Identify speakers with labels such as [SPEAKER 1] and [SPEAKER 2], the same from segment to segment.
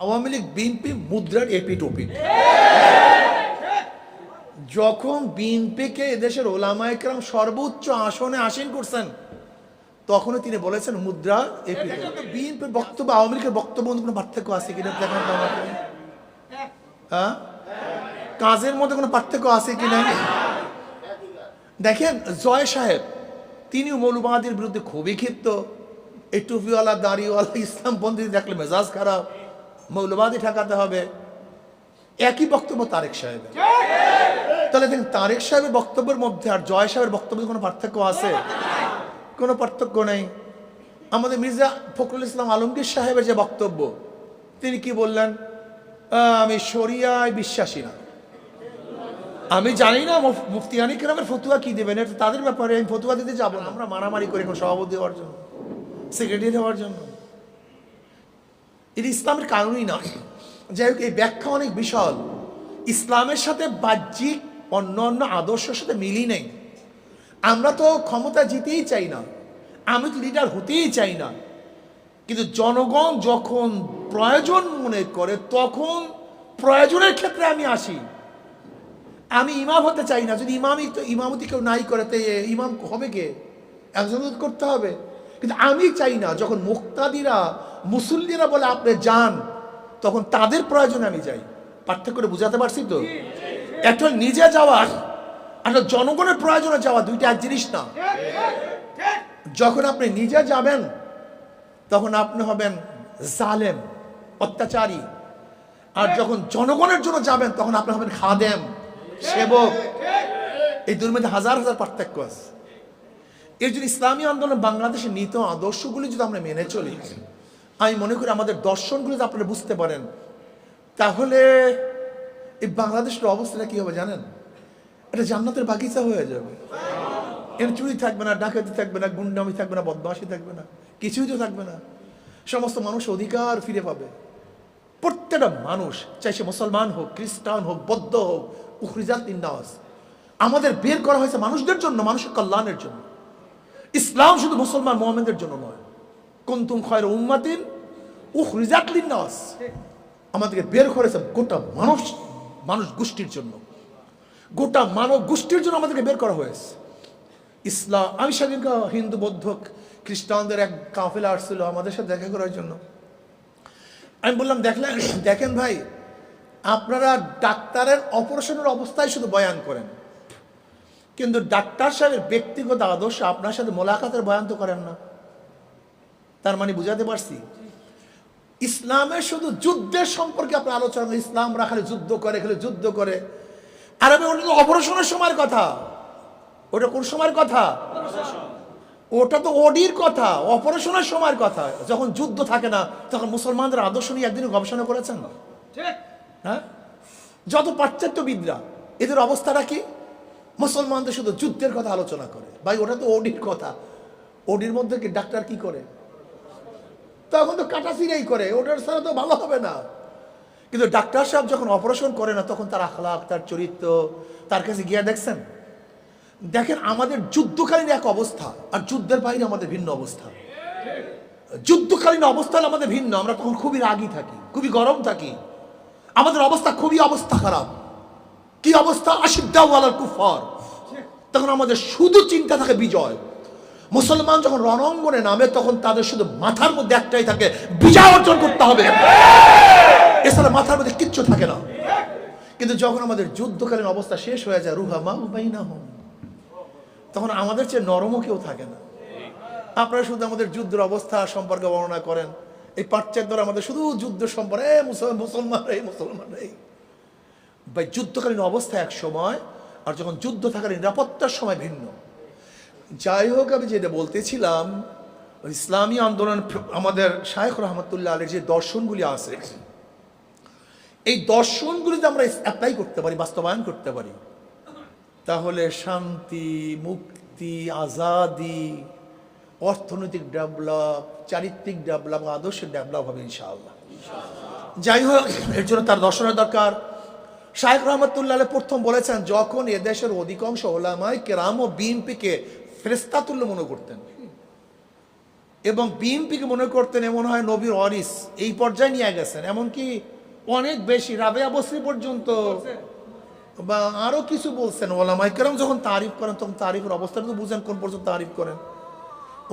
[SPEAKER 1] Awami League BNP মুদ্রার এপিট ওপিট যখন বিএনপিকে এদেশের ওলামা একরাম সর্বোচ্চ আসনে আসীন করছেন তখনই তিনি বলেছেন মুদ্রা এপিট বিএনপির বক্তব্য আওয়ামী লীগের বক্তব্য কোনো পার্থক্য আছে কিনা দেখেন হ্যাঁ? কাজের মধ্যে কোনো পার্থক্য আছে কিনা? দেখেন জয় সাহেব তিনি মৌলবাদীর বিরুদ্ধে খুবই ক্ষিপ্ত। এই টুপিওয়ালা দাড়িওয়ালা ইসলামপন্থী দেখলে মেজাজ খারাপ। মৌলবাদী ঠেকাতে হবে। একই বক্তব্য তারেক সাহেবের। তাহলে দেখেন তারেক সাহেবের বক্তব্যের মধ্যে আর জয় সাহেবের বক্তব্যের কোনো পার্থক্য আছে? কোনো পার্থক্য নেই। আমাদের মির্জা ফখরুল ইসলাম আলমগীর সাহেবের যে বক্তব্য তিনি কি বললেন? "আহ, আমি শরিয়ায় বিশ্বাসী না। আমি জানি না মুফ- মুফতি আনিক রামের ফতুয়া কি দেবেন এটা তাদের ব্যাপারে আমি ফতুয়া দিতে যাব না। আমরা মারামারি করি সভাপতি হওয়ার জন্য সেক্রেটারি হওয়ার জন্য। এটি ইসলামের কারণই নয়। যাই হোক, এই ব্যাখ্যা অনেক বিশাল। ইসলামের সাথে বাহ্যিক, অন্য অন্য আদর্শের সাথে মিলই নেই। আমরা তো ক্ষমতা জিতেই চাই না। আমি তো লিডার হতেই চাই না। কিন্তু জনগণ যখন প্রয়োজন মনে করে, তখন প্রয়োজনের ক্ষেত্রে আমি আসি। আমি ইমাম হতে চাই না। যদি ইমামই তো, ইমামতি কেউ নাই করে তো ইমাম হবে কে? একজন করতে হবে। কিন্তু আমি চাই না যখন মুক্তাদিরা মুসল্লিরা বলে আপনি যান তখন তাদের প্রয়োজনে আমি যাই। পার্থক্য করে বুঝাতে পারছি তো? একটা নিজে যাওয়ার আর একটা জনগণের প্রয়োজনে যাওয়া দুইটা এক জিনিস না। যখন আপনি নিজে যাবেন তখন আপনি হবেন জালেম অত্যাচারী। আর যখন জনগণের জন্য যাবেন তখন আপনি হবেন খাদেম সেবক। এই দুর হাজার হাজার পার্থক্য আছে। এর জন্য ইসলামী আন্দোলন বাংলাদেশের নীত আদর্শগুলি যদি আমরা মেনে চলি, আমি মনে করি আমাদের দর্শনগুলি যদি আপনারা বুঝতে পারেন, তাহলে এই বাংলাদেশের অবস্থাটা কি হবে জানেন? এটা জান্নাতের বাগিচা হয়ে যাবে। এর চুরি থাকবে না, ডাকাতি থাকবে না, গুন্ডামি থাকবে না, বদমাশি থাকবে না, কিছুই তো থাকবে না। সমস্ত মানুষ অধিকার ফিরে পাবে। প্রত্যেকটা মানুষ চাই সে মুসলমান হোক, খ্রিস্টান হোক, বৌদ্ধ হোক, উখরিজাত ইন্দাস আমাদের বের করা হয়েছে মানুষদের জন্য, মানুষের কল্যাণের জন্য। ইসলাম শুধু মুসলমান মোহাম্মদের জন্য নয়। কুন্তুম খয়ের উম্মাতিন লিন্নাস। আমাদেরকে বের করেছে গোটা মানুষ মানুষ গোষ্ঠীর জন্য। গোটা মানব গোষ্ঠীর জন্য আমাদেরকে বের করা হয়েছে। ইসলাম আমি সেদিনকে হিন্দু বৌদ্ধ খ্রিস্টানদের এক কাফেলা আসছিল আমাদের সাথে দেখা করার জন্য। আমি বললাম, দেখলেন, দেখেন ভাই, আপনারা ডাক্তারের অপারেশনের অবস্থায় শুধু বয়ান করেন। কিন্তু ডাক্তার সাহেবের ব্যক্তিগত আদর্শ আপনার সাথে মোলাকাতের বয়ান তো করেন না। তার মানে বুঝাতে পারছি? ইসলামের শুধু যুদ্ধের সম্পর্কে আপনার আলোচনা। ইসলামরা খালি যুদ্ধ করে খালি যুদ্ধ করে। আর আমি ওটা তো অপারেশনের সময়ের কথা। ওটা কোন সময়ের কথা? ওটা তো ওডির কথা অপারেশনের সময়ের কথা। যখন যুদ্ধ থাকে না তখন মুসলমানদের আদর্শ নিয়ে একদিন গবেষণা করেছেন? হ্যাঁ? যত পাশ্চাত্যবিদরা এদের অবস্থাটা কি? মুসলমানদের শুধু যুদ্ধের কথা আলোচনা করে। ভাই, ওটা তো ওডির কথা। ওডির মধ্যে কি ডাক্তার কি করে? তখন তো কাটাছিরাই করে। ওটার ছাড়া তো ভালো হবে না। কিন্তু ডাক্তার সাহেব যখন অপারেশন করে না, তখন তার আখলাক তার চরিত্র, তার কাছে গিয়ে দেখছেন? দেখেন, আমাদের যুদ্ধকালীন এক অবস্থা আর যুদ্ধের বাইরে আমাদের ভিন্ন অবস্থা। যুদ্ধকালীন অবস্থান আমাদের ভিন্ন। আমরা তখন খুবই রাগী থাকি, খুবই গরম থাকি। আমাদের অবস্থা খুবই অবস্থা খারাপ। কি অবস্থা? আশিদ্দাওয়ালার কুফর তখন আমাদের শুধু চিন্তা থাকে বিজয়। মুসলমান যখন রণাঙ্গনে নামে, তখন তাদের শুধু মাথার মধ্যে একটাই থাকে, বিজয় অর্জন করতে হবে। এছাড়া মাথার মধ্যে কিচ্ছু থাকে না। কিন্তু যখন আমাদের যুদ্ধকালীন অবস্থা শেষ হয়ে যায় রুহা মা উপাই না হোম তখন আমাদের চেয়ে নরমও কেউ থাকে না। আপনারা শুধু আমাদের যুদ্ধের অবস্থা সম্পর্কে বর্ণনা করেন। এই পাশ্চাত্যরা আমাদের শুধু যুদ্ধ সম্পর্কে মুসলমান মুসলমান, এই মুসলমান, এই। ভাই, যুদ্ধকালীন অবস্থা এক সময় আর যখন যুদ্ধ থাকার নিরাপত্তার সময় ভিন্ন। যাই হোক, আমি যেটা বলতেছিলাম, ইসলামী আন্দোলন আমাদের শায়েখ রহমতুল্লাহ আলের যে দর্শনগুলি আছে, এই দর্শনগুলি যদি আমরা অ্যাপ্লাই করতে পারি, বাস্তবায়ন করতে পারি, তাহলে শান্তি, মুক্তি, আজাদি, অর্থনৈতিক ডেভেলপ, চারিত্রিক ডেভেলপ, আদর্শের ডেভেলপ হবে ইনশাআল্লাহ। যাই হোক, এর জন্য তার দর্শনের দরকার। শাহেখ রহমতুল্লাহ প্রথম বলেছেন, যখন এদেশের অধিকাংশ ওলামাই কেরাম ও বিএনপিকে ফেরেস্তাতুল্য মনে করতেন এবং বিএনপিকে মনে করতেন এমন হয় নবীর অরিস এই পর্যায়ে নিয়ে গেছেন। এমনকি অনেক বেশি, রাবেয়া বসরি পর্যন্ত বা আরও কিছু বলছেন। ওলামাই কেরম যখন তারিফ করেন, তখন তারিফের অবস্থাটা তো বুঝেন কোন পর্যন্ত তারিফ করেন।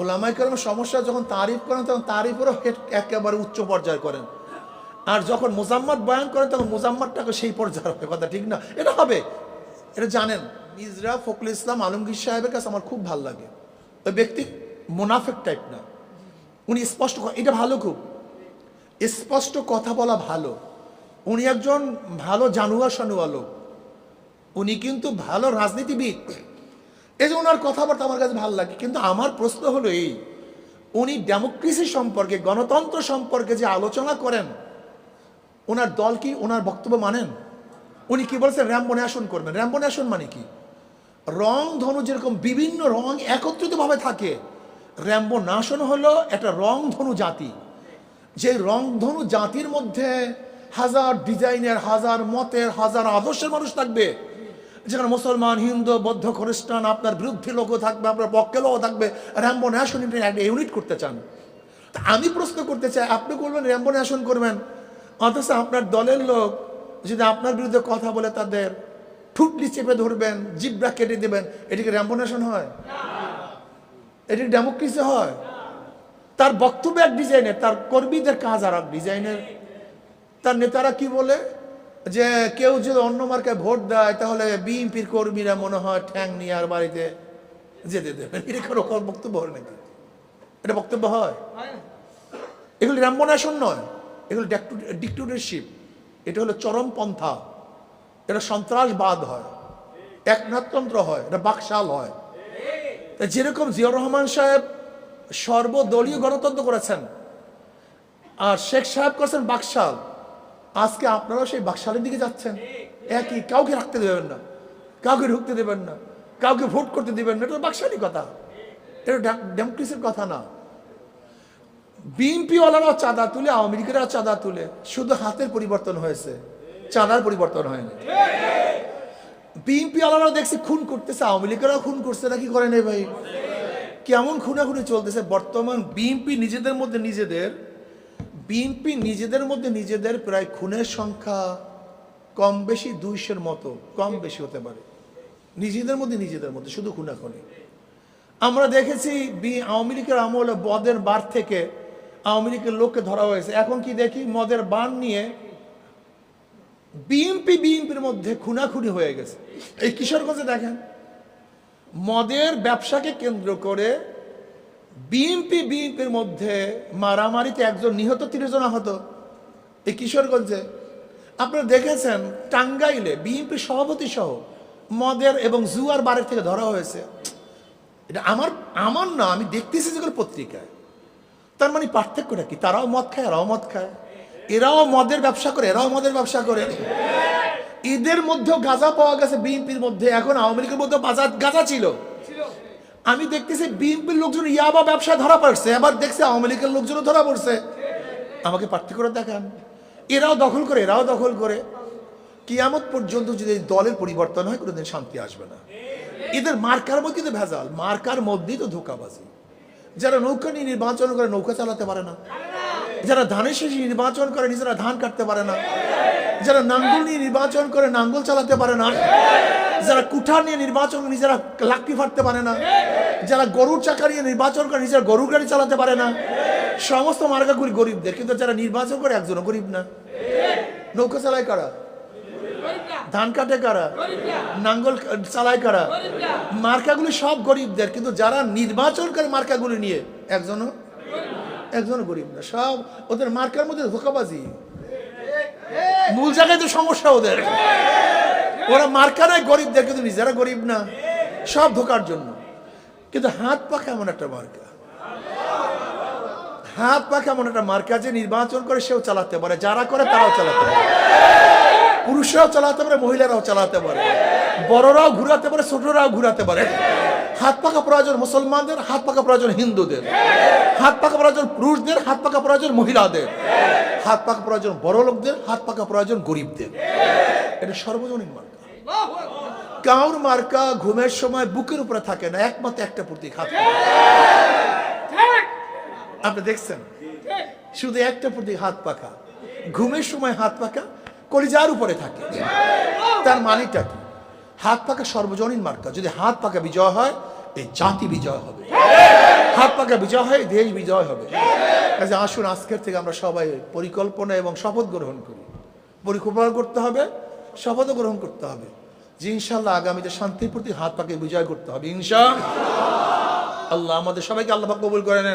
[SPEAKER 1] ওলামাই কেরম সমস্যা যখন তারিফ করেন, তখন তারিফেরও একেবারে উচ্চ পর্যায়ে করেন। আর যখন মোজাম্মদ বয়ান করেন, তখন মোজাম্মদটাকে সেই পর্যায়ে হবে, কথা ঠিক না? এটা হবে। এটা জানেন মিজরা ফখরুল ইসলাম আলমগীর সাহেবের কাছে আমার খুব ভালো লাগে। ওই ব্যক্তি মোনাফেক টাইপ না। উনি স্পষ্ট এটা ভালো খুব। স্পষ্ট কথা বলা ভালো। উনি একজন ভালো জানুয়া সানুয়া লোক। উনি কিন্তু ভালো রাজনীতিবিদ। এই যে ওনার কথাবার্তা আমার কাছে ভালো লাগে। কিন্তু আমার প্রশ্ন হলো এই, উনি ডেমোক্রেসি সম্পর্কে, গণতন্ত্র সম্পর্কে যে আলোচনা করেন ওনার দল কি ওনার বক্তব্য মানেন? উনি কি বলছেন? র্যাম্বো আসন করবেন। র্যাম্বো আসন মানে কি? রং, ধনু যেরকম বিভিন্ন রং একত্রিতভাবে থাকে র্যাম্বো নাশন হলো একটা রং ধনু জাতি। যে রং ধনু জাতির মধ্যে হাজার ডিজাইনের, হাজার মতের, হাজার আদর্শের মানুষ থাকবে। যেখানে মুসলমান, হিন্দু, বৌদ্ধ, খ্রিস্টান আপনার বিরুদ্ধে লোকও থাকবে, আপনার পক্ষে লোকও থাকবে র্যাম্বো ন্যাশন একটা ইউনিট করতে চান। আমি প্রশ্ন করতে চাই, আপনি করবেন র্যাম্বো ন্যাশন করবেন? অথচ আপনার দলের লোক যদি আপনার বিরুদ্ধে কথা বলে তাদের ঠুটলি চেপে ধরবেন জিব্রা কেটে দেবেন এটিকে র্যাম্বো ন্যাশন হয়? এটি ডেমোক্রেসি হয়? তার বক্তব্য এক ডিজাইনের তার কর্মীদের কাজ আর এক ডিজাইনের। তার নেতারা কি বলে? যে কেউ যদি অন্য মার্কে ভোট দেয় তাহলে বিএনপির কর্মীরা মনে হয় ঠ্যাং নিয়ে আর বাড়িতে যেতে দেবে এরকম রকম বক্তব্য হয় নাকি? এটা বক্তব্য হয়? এগুলি র্যাম্বনাশন নয়। এগুলো ডিক্টুরেশিপ এটা হলো চরমপন্থা এটা সন্ত্রাসবাদ হয়। একনাথতন্ত্র হয়। এটা বাকশাল হয়। তা যেরকম জিয়াউর রহমান সাহেব সর্বদলীয় গণতন্ত্র করেছেন, আর শেখ সাহেব করেছেন বাকশাল, আজকে আপনারাও সেই বাকশালের দিকে যাচ্ছেন। একই, কাউকে রাখতে দেবেন না। কাউকে ঢুকতে দেবেন না। কাউকে ভোট করতে দেবেন না। এটা তো বাকশালী কথা। এটা ডেমোক্রেসির কথা না। বিএনপি ওয়ালারাও চাঁদা তুলে আওয়ামী লীগেরাও চাঁদা তুলে, শুধু হাতের পরিবর্তন হয়েছে, চাঁদার পরিবর্তন হয়নি। বিএনপি ওয়ালারাও দেখছি খুন করতেছে আওয়ামী লীগেরাও খুন করছে নাকি করে নেই ভাই? কেমন খুনাখুনি চলতেছে। বর্তমান বিএনপি নিজেদের মধ্যে নিজেদের, বিএনপি নিজেদের মধ্যে নিজেদের প্রায় খুনের সংখ্যা কম বেশি দুইশের মতো, কম বেশি হতে পারে। নিজেদের মধ্যে নিজেদের মধ্যে, শুধু খুনাখুনি। আমরা দেখেছি বি আওয়ামী লীগের আমলে বদের বার থেকে আওয়ামী লীগের লোককে ধরা হয়েছে। এখন কি দেখি? মদের বান নিয়ে বিএনপি, বিএনপির মধ্যে খুনাখুনি হয়ে গেছে। এই কিশোরগঞ্জে দেখেন, মদের ব্যবসাকে কেন্দ্র করে বিএনপি, বিএনপির মধ্যে মারামারিতে একজন নিহত, তিরিশ জন আহত। এই কিশোরগঞ্জে আপনারা দেখেছেন, টাঙ্গাইলে বিএনপি সভাপতি সহ মদের এবং জুয়ার বারের থেকে ধরা হয়েছে। এটা আমার আমার না, আমি দেখতেছি যেগুলো পত্রিকায়। তার মানে পার্থক্যটা কি? তারাও মদ খায়, এরাও মদ খায়। এরাও মদের ব্যবসা করে, এরাও মদের ব্যবসা করে। এদের মধ্যেও গাঁজা পাওয়া গেছে বিএনপির মধ্যে। এখন আওয়ামী লীগের মধ্যে বাজার গাঁজা ছিল। আমি দেখতেছি বিএনপির লোকজন ইয়াবা ব্যবসা ধরা পড়ছে। এবার দেখছি আওয়ামী লীগের লোকজনও ধরা পড়ছে। আমাকে পার্থক্য দেখান। এরাও দখল করে, এরাও দখল করে। কিয়ামত পর্যন্ত যদি দলের পরিবর্তন হয়, কোনোদিন শান্তি আসবে না। এদের মার্কার মধ্যে তো ভেজাল। মার্কার মধ্যেই তো ধোকাবাজি। যারা নৌকা নিয়ে নির্বাচন করে নৌকা চালাতে পারে না। যারা ধানের শেষে নির্বাচন করে নিজেরা ধান কাটতে পারে না। যারা নাঙ্গল নিয়ে নির্বাচন করে নাঙ্গল চালাতে পারে না। যারা কুঠার নিয়ে নির্বাচন করে নিজেরা লাকড়ি ফাটতে পারে না। যারা গরুর চাকা নিয়ে নির্বাচন করে নিজেরা গরুর গাড়ি চালাতে পারে না। সমস্ত মার্কাগুলি গরিবদের। কিন্তু যারা নির্বাচন করে একজনও গরিব না। নৌকা চালায় কারা? ধান কাটে কারা? নাঙ্গল চালায় কারা? মার্কাগুলি সব গরিবদের কিন্তু যারা নির্বাচন করে মার্কাগুলি নিয়ে একজনও একজনও গরিব না সব ওদের মার্কার মধ্যে ধোকাবাজি। মূল জায়গায় তো সমস্যা ওদের। ওরা মার্কারাই গরিবদের কিন্তু নিজেরা গরিব না সব ধোকার জন্য। কিন্তু হাত পাখা এমন একটা মার্কা? হাত পাখা এমন একটা মার্কা যে নির্বাচন করে সেও চালাতে পারে যারা করে তারাও চালাতে পারে। পুরুষরাও চালাতে পারে মহিলারাও চালাতে পারে। বড়রাও ঘুরাতে পারে ছোটরাও ঘুরাতে পারে। হাত পাকা প্রয়োজন মুসলমানদের হাত পাকা প্রয়োজন হিন্দুদের। হাত পাকা প্রয়োজন পুরুষদের হাত পাকা প্রয়োজন মহিলাদের। হাত পাকা প্রয়োজন বড় লোকদের হাত পাকা প্রয়োজন গরিবদের। এটা সর্বজনীন মার্কা। কাউর মার্কা ঘুমের সময় বুকের উপরে থাকে না একমাত্র একটা প্রতীক হাত। আপনি দেখছেন? শুধু একটা প্রতি হাত পাকা। ঘুমের সময় হাত পাকা কলিজার উপরে থাকে। তার মানেটা কি? হাত পাকা সর্বজনীন মার্কা। যদি হাত পাকা বিজয় হয়, এই জাতি বিজয় হবে। হাত পাকা বিজয় হয় দেশ বিজয় হবে। কাজে আসুন, আজকের থেকে আমরা সবাই পরিকল্পনা এবং শপথ গ্রহণ করি। পরিকল্পনা করতে হবে শপথ গ্রহণ করতে হবে। যে ইনশাল্লাহ আগামীতে শান্তির প্রতি হাত পাকে বিজয় করতে হবে। ইনশা আল্লাহ। আমাদের সবাইকে আল্লাহ কবুল করে নেন।